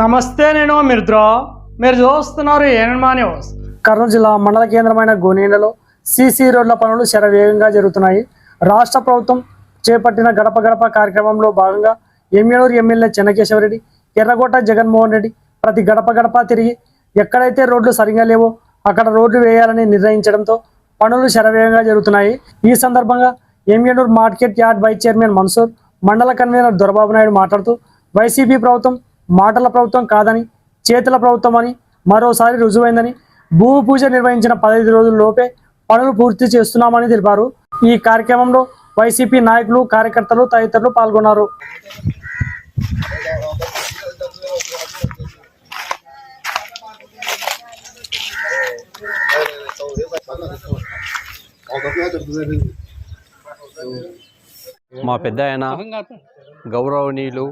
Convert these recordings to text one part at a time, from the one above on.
నమస్తే నేను మిత్ర మీరు చూస్తున్నారు ఏనమా న్యూస్. కర్నూలు జిల్లా మండల కేంద్రమైన గోనీలలో సీసీ రోడ్ల పనులు శరవేగంగా జరుగుతున్నాయి. రాష్ట్ర ప్రభుత్వం చేపట్టిన గడప గడప కార్యక్రమంలో భాగంగా ఎమ్మెనూరు ఎమ్మెల్యే చెన్నకేశ్వరరెడ్డి ఎర్రగోట జగన్మోహన్ రెడ్డి ప్రతి గడప గడప తిరిగి ఎక్కడైతే రోడ్లు సరిగా లేవో అక్కడ రోడ్లు వేయాలని నిర్ణయించడంతో పనులు శరవేగంగా జరుగుతున్నాయి. ఈ సందర్భంగా ఎమ్మెనూరు market yard vice chairman Mansoor మండల కన్వీనర్ దొరబాబు నాయుడు మాట్లాడుతూ వైసీపీ ప్రభుత్వం మాటల ప్రభుత్వం కాదని చేతుల ప్రభుత్వం అని మరోసారి రుజువైందని భూమి పూజ నిర్వహించిన పదహైదు రోజుల్లోపే పనులు పూర్తి చేస్తున్నామని తెలిపారు. ఈ కార్యక్రమంలో వైసీపీ నాయకులు కార్యకర్తలు తదితరులు పాల్గొన్నారు. మా పెద్ద ఆయన గౌరవనీయులు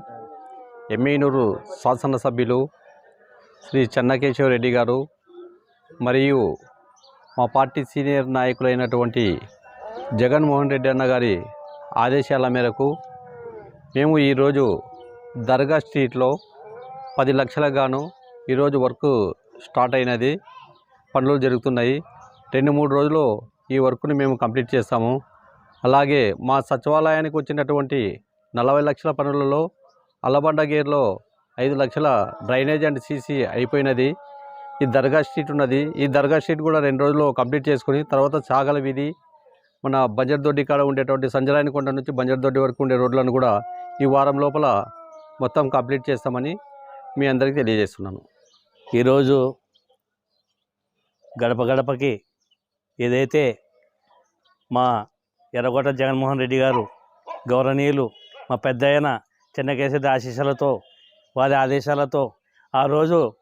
ఎమ్మెనూరు శాసనసభ్యులు శ్రీ చెన్నకేశవ రెడ్డి గారు మరియు మా పార్టీ సీనియర్ నాయకులైనటువంటి జగన్మోహన్ రెడ్డి అన్న గారి ఆదేశాల మేరకు మేము ఈరోజు దర్గా స్ట్రీట్లో పది లక్షలకు గాను ఈరోజు వర్క్ స్టార్ట్ అయినది. పనులు జరుగుతున్నాయి. రెండు మూడు రోజులు ఈ వర్క్ని మేము కంప్లీట్ చేస్తాము. అలాగే మా సచివాలయానికి వచ్చినటువంటి నలభై లక్షల పనులలో అల్లబండ గేర్లో ఐదు లక్షల డ్రైనేజ్ అండ్ సీసీ అయిపోయినది. ఈ దర్గా స్ట్రీట్ ఉన్నది. ఈ దర్గా స్ట్రీట్ కూడా రెండు రోజుల్లో కంప్లీట్ చేసుకుని తర్వాత చాగల వీధి మన బంజర్ దొడ్డి కాడ ఉండేటువంటి సంజరాయని కొండ నుంచి బంజర్ దొడ్డి వరకు ఉండే రోడ్లను కూడా ఈ వారం లోపల మొత్తం కంప్లీట్ చేస్తామని మీ అందరికీ తెలియజేస్తున్నాను. ఈరోజు గడప గడపకి ఏదైతే మా ఎర్రగొట్ట జగన్మోహన్ రెడ్డి గారు గౌరవనీయులు మా పెద్దయన చిన్నకేశ్వరి ఆశీస్సులతో వారి ఆదేశాలతో ఆ రోజు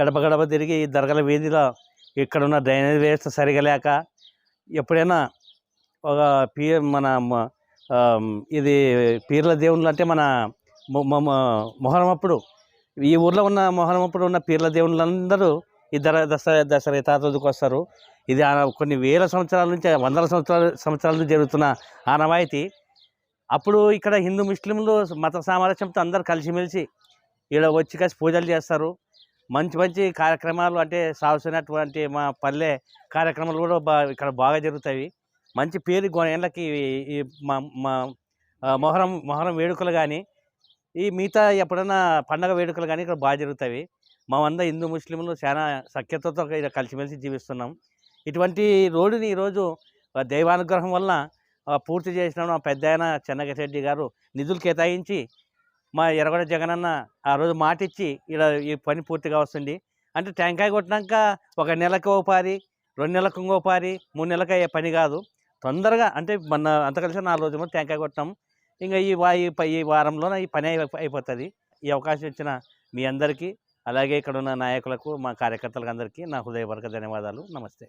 గడప గడప తిరిగి ఈ దర్గల వీధిలో ఇక్కడున్న డ్రైనేజ్ వ్యవస్థ సరిగా లేక ఎప్పుడైనా ఒక పీ మన ఇది పీర్ల దేవుళ్ళు అంటే మన మొ- మొహరం అప్పుడు ఈ ఊర్లో ఉన్న మొహరం అప్పుడు ఉన్న పీర్ల దేవుళ్ళందరూ ఈ దర దసరా దసరా తాత వస్తారు. ఇది కొన్ని వేల సంవత్సరాల నుంచి వందల సంవత్సరాల సంవత్సరాల నుంచి జరుగుతున్న ఆనవాయితీ. అప్పుడు ఇక్కడ హిందూ ముస్లింలు మత సామరస్యంతో అందరు కలిసిమెలిసి ఇక్కడ వచ్చి కలిసి పూజలు చేస్తారు. మంచి మంచి కార్యక్రమాలు అంటే సాగుతున్నటువంటి మా పల్లె కార్యక్రమాలు కూడా బా ఇక్కడ బాగా జరుగుతాయి. మంచి పేరు గోనేళ్ళకి ఈ మా మా మొహరం మొహరం వేడుకలు కానీ ఈ మిగతా ఎప్పుడైనా పండగ వేడుకలు కానీ ఇక్కడ బాగా జరుగుతాయి. మేమంతా హిందూ ముస్లింలు చాలా సఖ్యతతో ఇక్కడ కలిసిమెలిసి జీవిస్తున్నాం. ఇటువంటి రోడ్డుని ఈరోజు దైవానుగ్రహం వల్ల పూర్తి చేసిన మా పెద్ద ఆయన చెన్నకేశరెడ్డి గారు నిధులు కేటాయించి మా ఎర్రగొండ జగనన్న ఆ రోజు మాట ఇచ్చి ఇలా ఈ పని పూర్తిగా వస్తుంది. అంటే టెంకాయ కొట్టినాక ఒక నెలకు ఓ పారి రెండు నెలలకు ఇంకో పారి మూడు నెలలకు అయ్యే పని కాదు. తొందరగా అంటే మన అంత కలిసి నాలుగు రోజులు టెంకాయ కొట్టాం ఇంకా ఈ వా ఈ ఈ వారంలోనే ఈ పని అయిపోతుంది. ఈ అవకాశం ఇచ్చిన మీ అందరికీ అలాగే ఇక్కడ ఉన్న నాయకులకు మా కార్యకర్తలకు అందరికీ నా హృదయపూర్వక ధన్యవాదాలు. నమస్తే.